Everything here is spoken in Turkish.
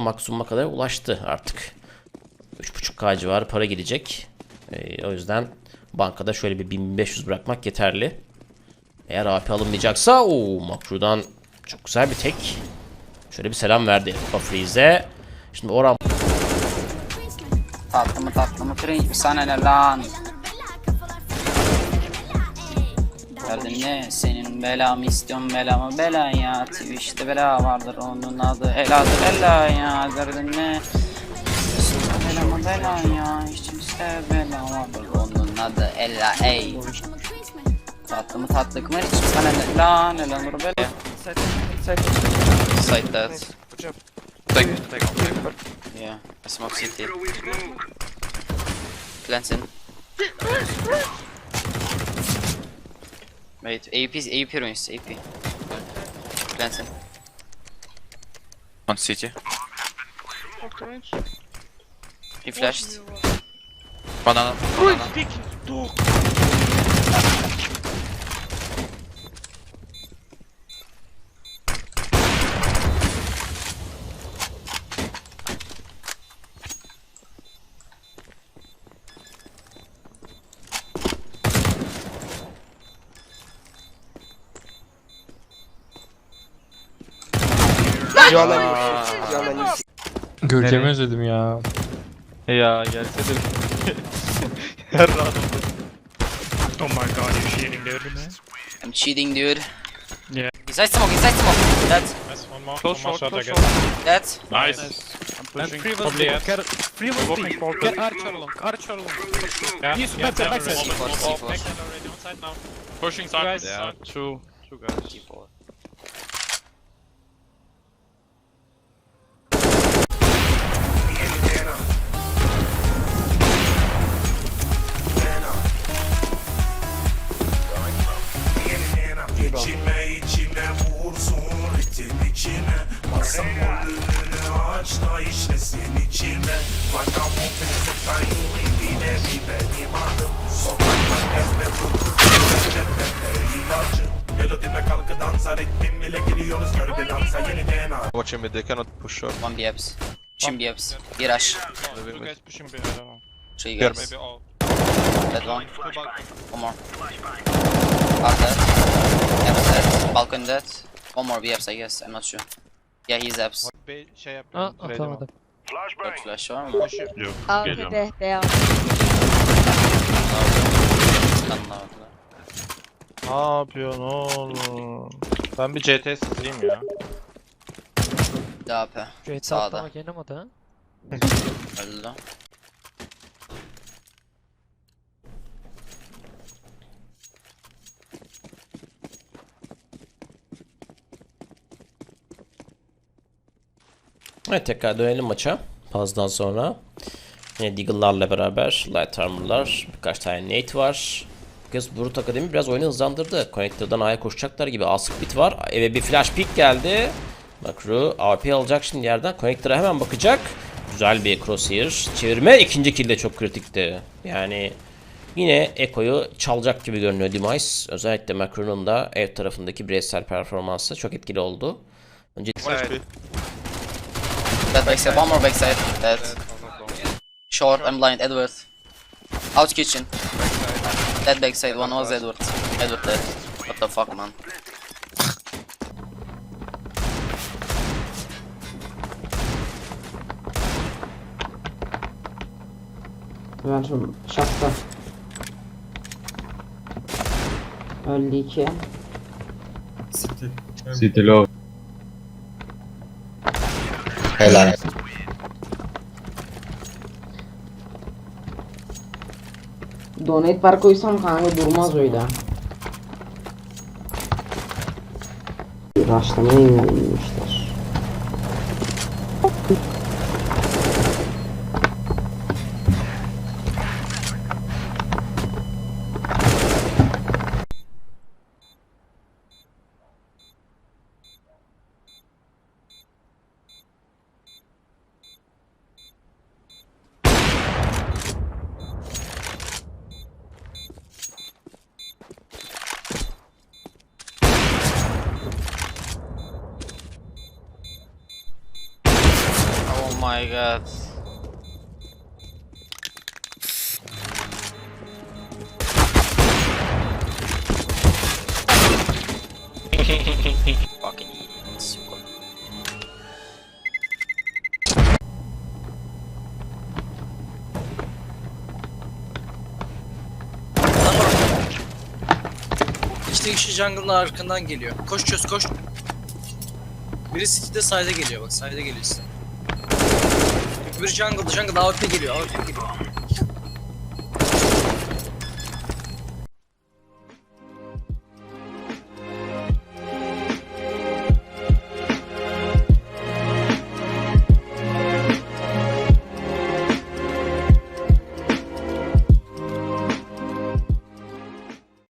da maksimuma kadar ulaştı artık. 3.5K civarı para gidecek. Ee, o yüzden bankada şöyle bir 1500 bırakmak yeterli. Eğer AP alınmayacaksa o Makru'dan çok güzel bir tek. Şöyle bir selam verdi Freeze'e. Şimdi Oran Tatlı mı tatlı mı cringe sana ne lan? Derdin ne? Senin belamı istiyorum belamı. Bela ya Twitch'te bela vardır onun adı. Heladır ela ya Derdin ne? Belamı bela ya İçimizde bela vardır onun adı. Ela ey. Tatlı mı tatlı mı? Hiç sana ne? Lan lan dur bela Side that. Take, take. Yeah. Smoke city. Cleansing Wait, AP, AP ruins, AP. Cleansing. On city. He flashed. Banana. banana. Görkem'i özledim ya. Ya gelse de her rahat Oh my god, you're shooting, dude. I'm cheating, dude. Yeah. Inside smoke, inside smoke. Dead, Nice, one more. Close one more short, shot, I close guess. dead. Nice. I'm And pushing. free was Probably yes. Get, free was Walking B. forward. Get Archer along, Archer along. Yeah, He's yeah, backside, yeah, backside. already. C4, Oh, C4. backside already on side now. Pushing side. Guys, side. yeah, two, two guys. C4. İçime içime vursun ritim içime Masam önünü aç da işlesin içime Vaka muhabbeti kayyum bile bir benim adım Sokaklar al Watching mid, they cannot push short. One BFs. Chin BFs. Bir rush. Two guys pushing B, I don't know. Three guys. Maybe all. Dead one. One more. Car dead. Heaven dead. Balcony dead. One more BFs I guess, I'm not sure. Yeah, he's abs. B şey yapıyor. Aa atamadım. Got flash var mı? Yok. Abi de devam. Kanlar. Ne yapıyorsun oğlum? Ben bir CT sileyim ya. DAP. Şu et Sağda. atlamak yenemedi ha. Öldü. Evet tekrar dönelim maça. Pazdan sonra. Yine Deagle'larla beraber Light Armor'lar. Birkaç tane Nate var. Kız Brut Akademi biraz oyunu hızlandırdı. Connector'dan A'ya koşacaklar gibi. Ask bit var. Eve bir flash pick geldi. Makru AP alacak şimdi yerden. Connector'a hemen bakacak. Güzel bir crosshair. Çevirme ikinci kill de çok kritikti. Yani yine Eko'yu çalacak gibi görünüyor Demise. Özellikle Makru'nun da ev tarafındaki bireysel performansı çok etkili oldu. Önce One Dead backside. One more backside. Dead. Short, I'm blind. Edward. Out kitchen. Dead backside. One was Edward. Edward dead. What the fuck man? Ver şapka. Öldü iki. Helal. Donate bar koysam kanka durmaz öyle. Raşlamaya yönelmişler. My god. Fucking idiots. İşte kişi jungle'ın arkandan geliyor. Koş çöz koş. Biri city'de side'e geliyor bak side'e geliyor size. Öbürü jungle'da jungle AWP geliyor AWP geliyor.